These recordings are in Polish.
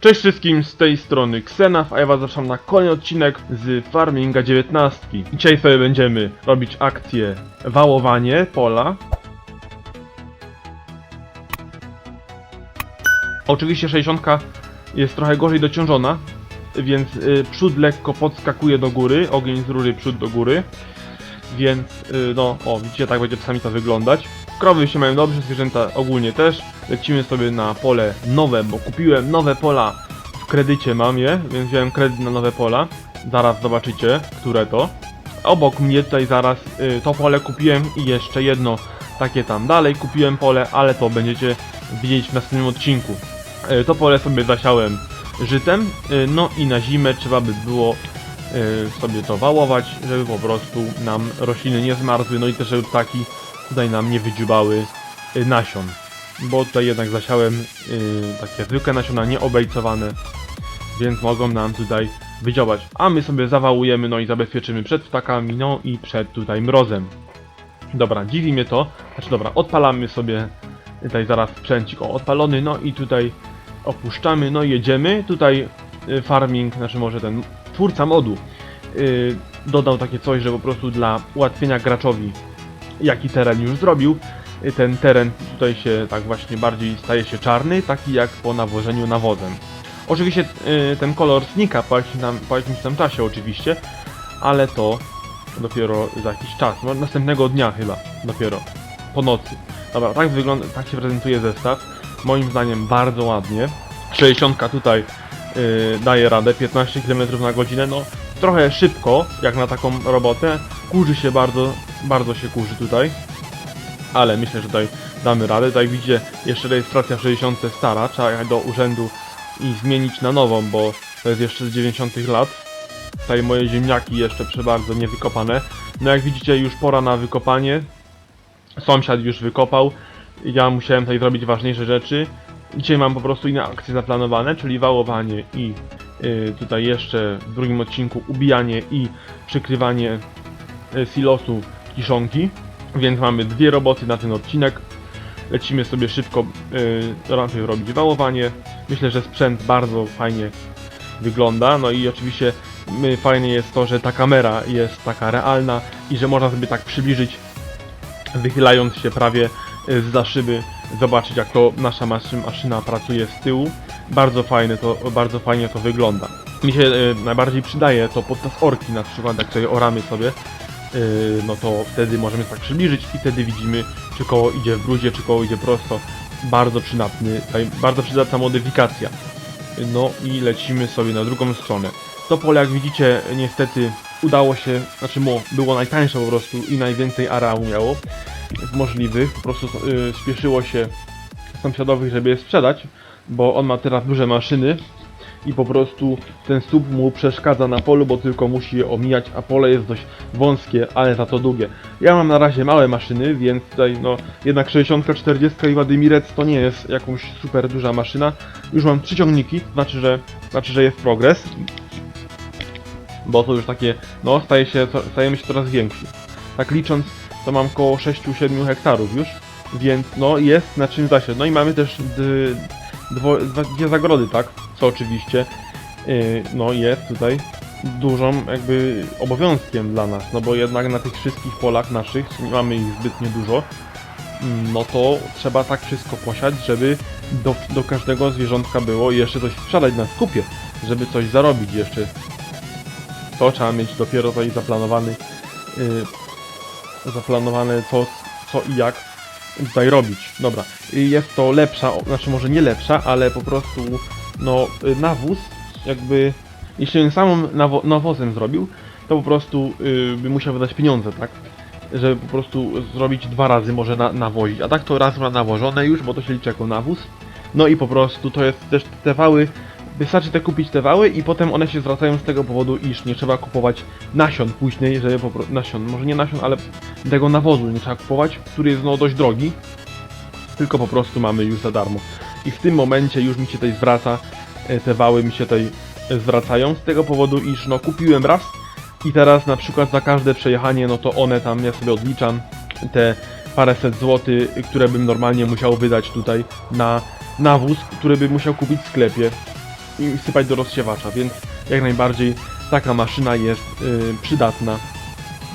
Cześć wszystkim, z tej strony Xenaf, a ja was zapraszam na kolejny odcinek z Farminga 19. Dzisiaj sobie będziemy robić akcję wałowanie pola. Oczywiście 60 jest trochę gorzej dociążona, więc y, przód lekko podskakuje do góry, ogień z rury przód do góry. Więc y, no, o widzicie, tak będzie czasami to wyglądać. Krowy się mają dobrze, zwierzęta ogólnie też. Lecimy sobie na pole nowe, bo kupiłem nowe pola w kredycie mam je, więc wziąłem kredyt na nowe pola. Zaraz zobaczycie, które to. Obok mnie tutaj zaraz y, to pole kupiłem i jeszcze jedno takie tam dalej kupiłem pole, ale to będziecie widzieć w następnym odcinku. Y, to pole sobie zasiałem żytem, y, no i na zimę trzeba by było y, sobie to wałować, żeby po prostu nam rośliny nie zmarzły, no i też żeby ptaki tutaj nam nie wydziubały y, nasion. Bo tutaj jednak zasiałem y, takie zwykłe nasiona nieobejcowane, więc mogą nam tutaj wydziałać. A my sobie zawałujemy, no i zabezpieczymy przed ptakami, no i przed tutaj mrozem. Dobra, dziwi mnie to. Znaczy dobra, odpalamy sobie tutaj zaraz sprzęcik o odpalony, no i tutaj opuszczamy, no i jedziemy. Tutaj y, farming, znaczy może ten twórca modu y, dodał takie coś, że po prostu dla ułatwienia graczowi jaki teren już zrobił, y, ten teren tutaj się tak właśnie bardziej staje się czarny, taki jak po nawożeniu nawozem. Oczywiście y, ten kolor znika po jakimś, tam, czasie oczywiście, ale to dopiero za jakiś czas, no, następnego dnia chyba, dopiero, po nocy. Dobra, tak wygląda, tak się prezentuje zestaw, moim zdaniem bardzo ładnie. 60 tutaj y, daje radę, 15 km na godzinę, no trochę szybko, jak na taką robotę, kurzy się bardzo, bardzo się kurzy tutaj, ale myślę, że tutaj damy radę. Tutaj widzicie, jeszcze rejestracja w 60 stara, trzeba jechać do urzędu i zmienić na nową, bo to jest jeszcze z 90 lat. Tutaj moje ziemniaki jeszcze przy bardzo niewykopane. No jak widzicie, już pora na wykopanie. Sąsiad już wykopał. Ja musiałem tutaj zrobić ważniejsze rzeczy. Dzisiaj mam po prostu inne akcje zaplanowane, czyli wałowanie i y, tutaj jeszcze w drugim odcinku ubijanie i przykrywanie y, silosu kiszonki. Więc mamy dwie roboty na ten odcinek. Lecimy sobie szybko yy, robić wałowanie. Myślę, że sprzęt bardzo fajnie wygląda. No i oczywiście my, fajnie jest to, że ta kamera jest taka realna i że można sobie tak przybliżyć, wychylając się prawie z za szyby, zobaczyć jak to nasza maszyn, maszyna pracuje z tyłu. Bardzo fajne to, bardzo fajnie to wygląda. Mi się y, najbardziej przydaje to podczas orki, na przykład jak sobie oramy sobie, yy, no to wtedy możemy tak przybliżyć i wtedy widzimy, czy koło idzie w brudzie, czy koło idzie prosto. Bardzo przydatny, bardzo przydatna modyfikacja. No i lecimy sobie na drugą stronę. To pole, jak widzicie, niestety udało się, znaczy mo, było najtańsze po prostu i najwięcej areału miało możliwych. Po prostu yy, spieszyło się sąsiadowych, żeby je sprzedać, bo on ma teraz duże maszyny i po prostu ten słup mu przeszkadza na polu, bo tylko musi je omijać, a pole jest dość wąskie, ale za to długie. Ja mam na razie małe maszyny, więc tutaj no jednak 60, 40 i Wadymirec to nie jest jakąś super duża maszyna. Już mam trzy ciągniki, znaczy, że znaczy, że jest progres. Bo to już takie, no staje się, stajemy się coraz więksi. Tak licząc, to mam około 6-7 hektarów już, więc no jest na czym zasiać. No i mamy też d- dwo, dwie zagrody, tak? Co oczywiście yy, no jest tutaj dużą jakby obowiązkiem dla nas, no bo jednak na tych wszystkich polach naszych, nie mamy ich zbytnio dużo, mm, no to trzeba tak wszystko posiać, żeby do, do każdego zwierzątka było i jeszcze coś sprzedać na skupie, żeby coś zarobić jeszcze. To trzeba mieć dopiero tutaj zaplanowany, yy, zaplanowane co, co i jak tutaj robić. Dobra, jest to lepsza, znaczy może nie lepsza, ale po prostu no y, nawóz jakby jeśli on samym nawo- nawozem zrobił, to po prostu y, by musiał wydać pieniądze, tak? Żeby po prostu zrobić dwa razy może na, nawozić, a tak to raz ma nawożone już, bo to się liczy jako nawóz. No i po prostu to jest też te wały, wystarczy te kupić te wały i potem one się zwracają z tego powodu, iż nie trzeba kupować nasion później, żeby po nasion, może nie nasion, ale tego nawozu nie trzeba kupować, który jest no dość drogi, tylko po prostu mamy już za darmo. I w tym momencie już mi się tutaj zwraca, e, te wały mi się tutaj e, zwracają z tego powodu, iż no kupiłem raz i teraz na przykład za każde przejechanie, no to one tam, ja sobie odliczam te paręset złotych, które bym normalnie musiał wydać tutaj na nawóz, który bym musiał kupić w sklepie. I sypać do rozsiewacza, więc jak najbardziej taka maszyna jest y, przydatna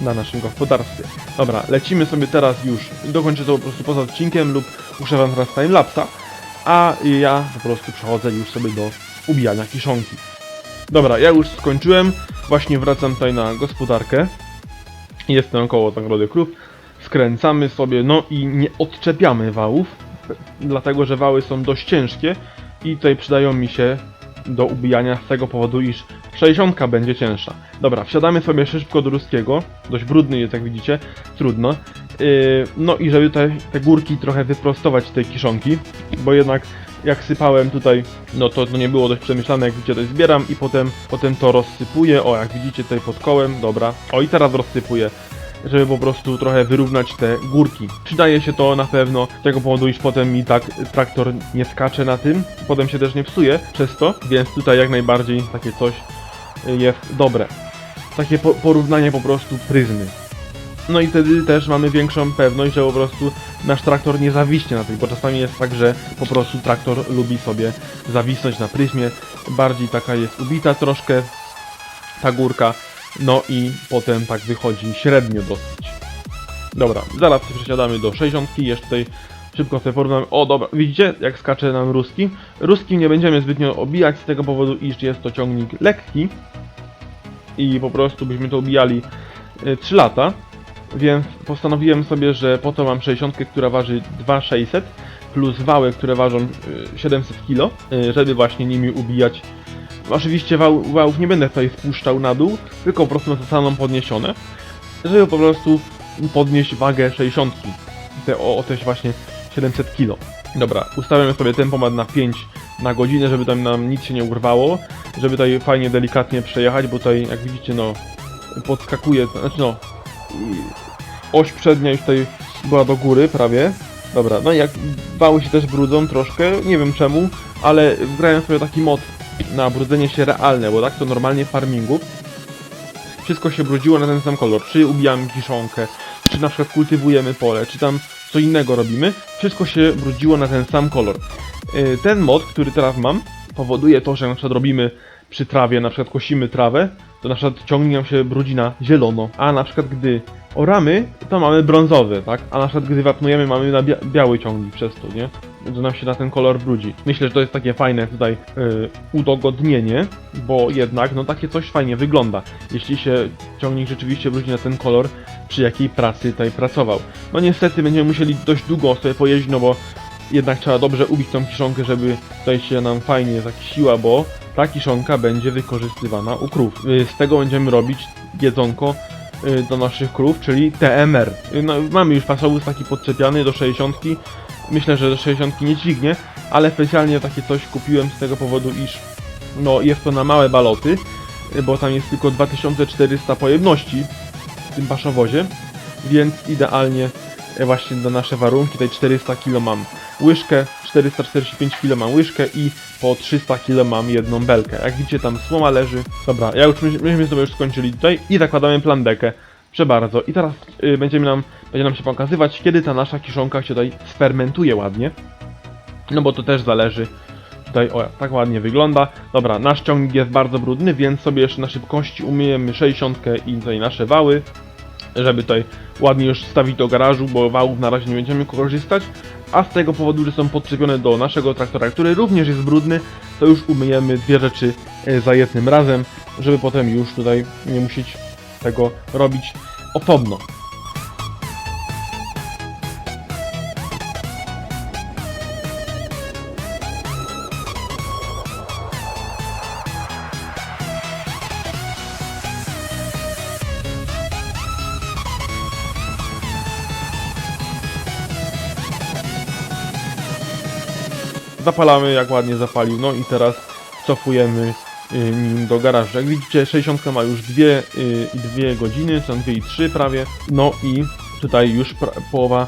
na naszym gospodarstwie. Dobra, lecimy sobie teraz już, dokończę to po prostu poza odcinkiem lub muszę wam teraz timelapsa, a ja po prostu przechodzę już sobie do ubijania kiszonki. Dobra, ja już skończyłem, właśnie wracam tutaj na gospodarkę. Jestem koło zagrody krów. Skręcamy sobie, no i nie odczepiamy wałów, dlatego że wały są dość ciężkie i tutaj przydają mi się do ubijania z tego powodu, iż 60 będzie cięższa. Dobra, wsiadamy sobie szybko do ruskiego, dość brudny jest jak widzicie, trudno. Yy, no i żeby te, te górki trochę wyprostować tej kiszonki, bo jednak jak sypałem tutaj, no to, nie było dość przemyślane, jak widzicie, to zbieram i potem, potem to rozsypuję, o jak widzicie tutaj pod kołem, dobra, o i teraz rozsypuję, żeby po prostu trochę wyrównać te górki. Przydaje się to na pewno z tego powodu, iż potem mi tak traktor nie skacze na tym, potem się też nie psuje przez to, więc tutaj jak najbardziej takie coś y, jest dobre. Takie po porównanie po prostu pryzmy. No i wtedy też mamy większą pewność, że po prostu nasz traktor nie zawiśnie na tym, bo czasami jest tak, że po prostu traktor lubi sobie zawisnąć na pryzmie, bardziej taka jest ubita troszkę ta górka, no i potem tak wychodzi średnio dosyć. Dobra, zaraz przesiadamy do 60, jeszcze tutaj szybko sobie porównamy. O dobra, widzicie jak skacze nam ruski? Ruskim nie będziemy zbytnio obijać z tego powodu, iż jest to ciągnik lekki i po prostu byśmy to ubijali y, 3 lata, więc postanowiłem sobie, że po to mam 60, która waży 2600 plus wały, które ważą y, 700 kg, y, żeby właśnie nimi ubijać. Oczywiście wał, wałów nie będę tutaj spuszczał na dół, tylko po prostu zostaną podniesione, żeby po prostu podnieść wagę 60, te, o, o też właśnie 700 kg. Dobra, ustawiamy sobie tempomat na 5 na godzinę, żeby tam nam nic się nie urwało, żeby tutaj fajnie, delikatnie przejechać, bo tutaj jak widzicie no podskakuje, znaczy no oś przednia już tutaj była do góry prawie. Dobra, no i jak wały się też brudzą troszkę, nie wiem czemu, ale wgrałem sobie taki mod na brudzenie się realne, bo tak to normalnie w farmingu wszystko się brudziło na ten sam kolor. Czy ubijamy kiszonkę, czy na przykład kultywujemy pole, czy tam co innego robimy, wszystko się brudziło na ten sam kolor. Yy, Ten mod, który teraz mam, powoduje to, że na przykład robimy przy trawie, na przykład kosimy trawę, to na przykład ciągnie nam się brudzi na zielono, a na przykład gdy oramy, to mamy brązowy, tak? A na przykład gdy wapnujemy, mamy na bia biały ciągnik przez to, nie? Że nam się na ten kolor brudzi. Myślę, że to jest takie fajne tutaj yy, udogodnienie, bo jednak, no takie coś fajnie wygląda. Jeśli się ciągnik rzeczywiście brudzi na ten kolor, przy jakiej pracy tutaj pracował. No niestety będziemy musieli dość długo sobie pojeździć, no bo jednak trzeba dobrze ubić tą kiszonkę, żeby tutaj się nam fajnie zakisiła, bo ta kiszonka będzie wykorzystywana u krów. Y, Z tego będziemy robić jedzonko y, do naszych krów, czyli TMR. Y, No, mamy już fasowóz taki podczepiany do 60. Myślę, że do 60 nie dźwignie, ale specjalnie takie coś kupiłem z tego powodu, iż no, jest to na małe baloty, bo tam jest tylko 2400 pojemności w tym paszowozie, więc idealnie y, właśnie na nasze warunki. Tutaj 400 kg mam łyżkę, 445 kg mam łyżkę i po 300 kg mam jedną belkę. Jak widzicie tam słoma leży. Dobra, ja już myśmy sobie już skończyli tutaj i zakładamy plandekę. Proszę bardzo. I teraz y, będziemy nam, będzie nam się pokazywać, kiedy ta nasza kiszonka się tutaj sfermentuje ładnie. No bo to też zależy. Tutaj, o, tak ładnie wygląda. Dobra, nasz ciągnik jest bardzo brudny, więc sobie jeszcze na szybkości umyjemy 60 i tutaj nasze wały, żeby tutaj ładnie już stawić do garażu, bo wałów na razie nie będziemy korzystać. A z tego powodu, że są podczepione do naszego traktora, który również jest brudny, to już umyjemy dwie rzeczy e, za jednym razem, żeby potem już tutaj nie musieć tego robić osobno. Zapalamy jak ładnie zapalił, no i teraz cofujemy nim do garażu. Jak widzicie 60 ma już 2 y, i 2 godziny, są 2 i 3 prawie, no i tutaj już połowa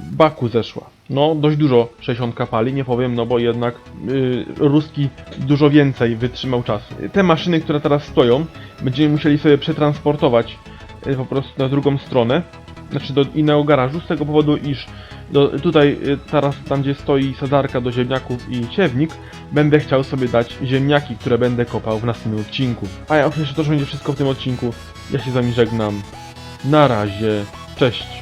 baku zeszła. No dość dużo 60 pali, nie powiem, no bo jednak y, ruski dużo więcej wytrzymał czasu. Te maszyny, które teraz stoją, będziemy musieli sobie przetransportować y, po prostu na drugą stronę, znaczy do innego garażu, z tego powodu, iż do, tutaj, y, teraz tam gdzie stoi sadzarka do ziemniaków i siewnik, będę chciał sobie dać ziemniaki, które będę kopał w następnym odcinku. A ja że to już będzie wszystko w tym odcinku. Ja się z wami żegnam. Na razie, cześć.